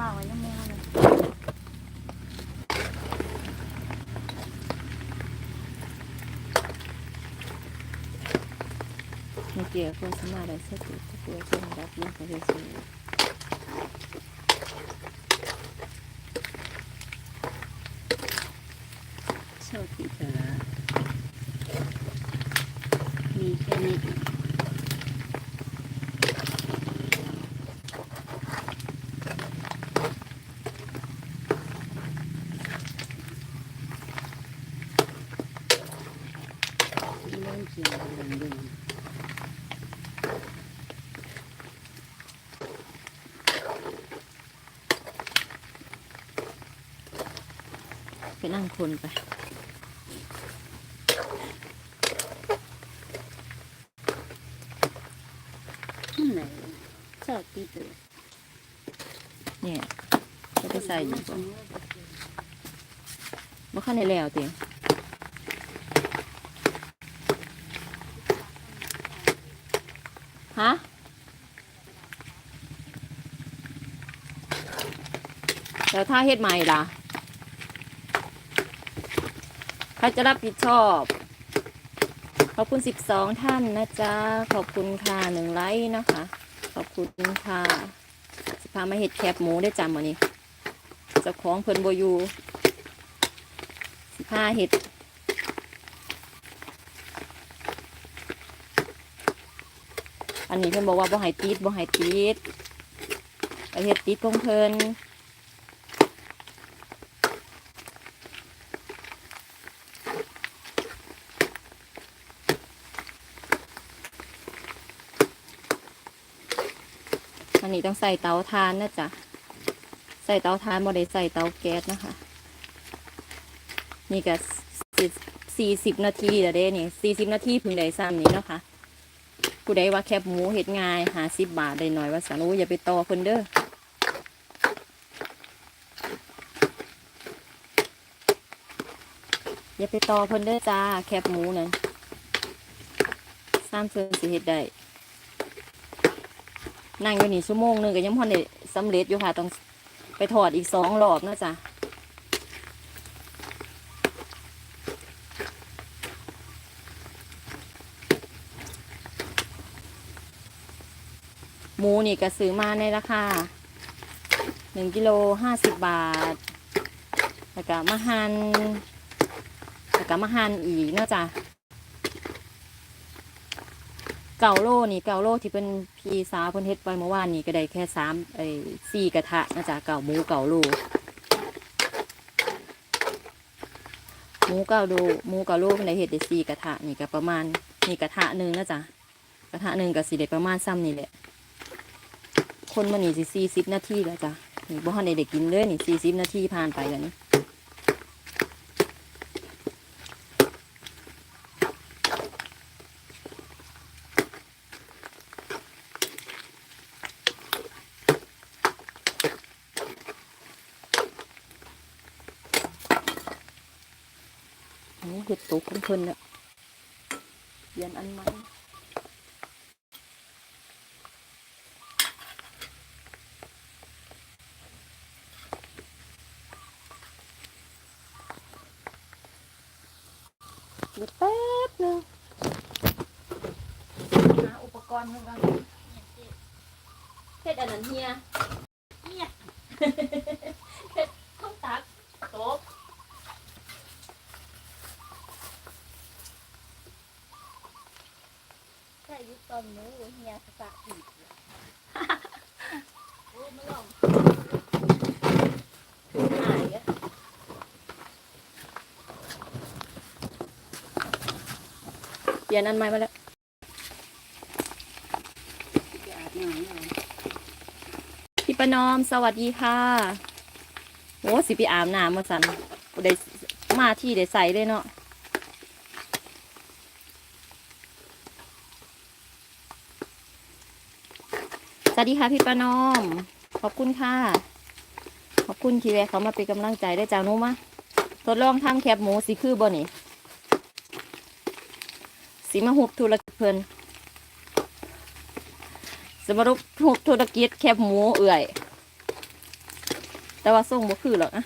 ว่าไว้น้ำแม่เลยมื่อกี้ก็สมาได้สติสติเช่นรับนี่ก็เลยสูโชคดีเถอะมีแค่นี้ เริ่มเขียวเหลืองเหลือง ไปนั่งคนไปนั่นแหละชอบตีเตอเนี่ยจะไปใส่อยู่บ่บ่เข้าในแล้วเตียง ฮะแล้วถ้าเฮ็ดใหม่ล่ะใครจะรับผิดชอบ ขอบคุณ12ท่านนะจ๊ะ ขอบคุณค่ะหนึ่งไลค์นะคะ ขอบคุณค่ะสิพามาเห็ดแคบหมูได้จำวันนี้จ้าของเพิ่นบอยูสิพาเห็ด อันนี้เพิ่นบอกว่าบ่ให้ติดบ่ให้ติดไปเห็ดติดของเพิ่นอันนี้ต้องใส่เตาถ่านนะจ๊ะ ใส่เตาถ่านบ่ได้ใส่เตาแก๊สนะคะ นี่ก็สี่สิบนาทีแล้วเด้นี่สี่สิบนาทีเพิ่งได้ซ้ำนี้เนาะคะ ผู้ใดว่าแคบหมูเห็ดง่ายหาสิบบาทได้หน่อยว่าสันโอ้อย่าไปต่อเพิ่นเด้ออย่าไปต่อเพิ่นเด้อจ้าแคบหมูนั่นสามเชิงสิเฮ็ดได้นั่งอยู่นี่ชั่วโมงหนึงก็ยังพอได้สำเร็จอยู่ค่ะต้องไปถอดอีกสองรอบนะจ๊ะ หมูนี่ก็ซื้อมาในราคาหนึ่งกิโลห้าสิบบาท แล้วก็มาหันแล้วก็มาหันอีกเนาะจ๊ะเก่าโลนี่เก่าโลที่เป็นพีสาวเพิ่นเฮ็ดไปเมื่อวานนี่ก็ได้แค่สามไอ้สี่กระทะนะจ๊ะเก่าหมูเก่าโลหมูเก่าโลหมูเก่าโลเพิ่นได้เฮ็ดได้สี่กระทะนี่ก็ประมาณนี่กระทะหนึ่งนะจ๊ะกระทะหนึ่งก็สิได้ประมาณซ้ำนี่แหละ คนมานี่สิสี่สิบนาทีแล้วจ้ะนี่บ่ทันได้ได้กินเลยนี่สี่สิบนาทีผ่านไปแล้วนี่โอ้เห็ดตกของเพิ่นแล้วเปลี่ยนอันใหม่ ดี๋ยวแป๊บนึงหาอุปกรณ์เพิ่นก่อนเฮ็ดอันนั้นเฮียเฮียเฮ็ดข้าวตักโต๊ะใช่ยุคตอนหนูเฮียสะอีกโอ้ไม่ลองถึงหายอะ เปลี่ยนอันใหม่มาแล้วพี่ประนอมสวัสดีค่ะโอ้สิไปอาบน้ำมาสันได้มาที่ได้ใส่เลยเนาะสวัสดีค่ะพี่ประนอม ขอบคุณค่ะ ขอบคุณที่แวะเขามาเป็นกำลังใจได้จากนู้มาทดลองทำแคบหมูสิคือบ่นี่ สิมาหุบธุรกิจเพิ่นสมารุปหุบธุรกิจแคบหมูเอื่อย แต่ว่าส่งบ่คือหรอกอะ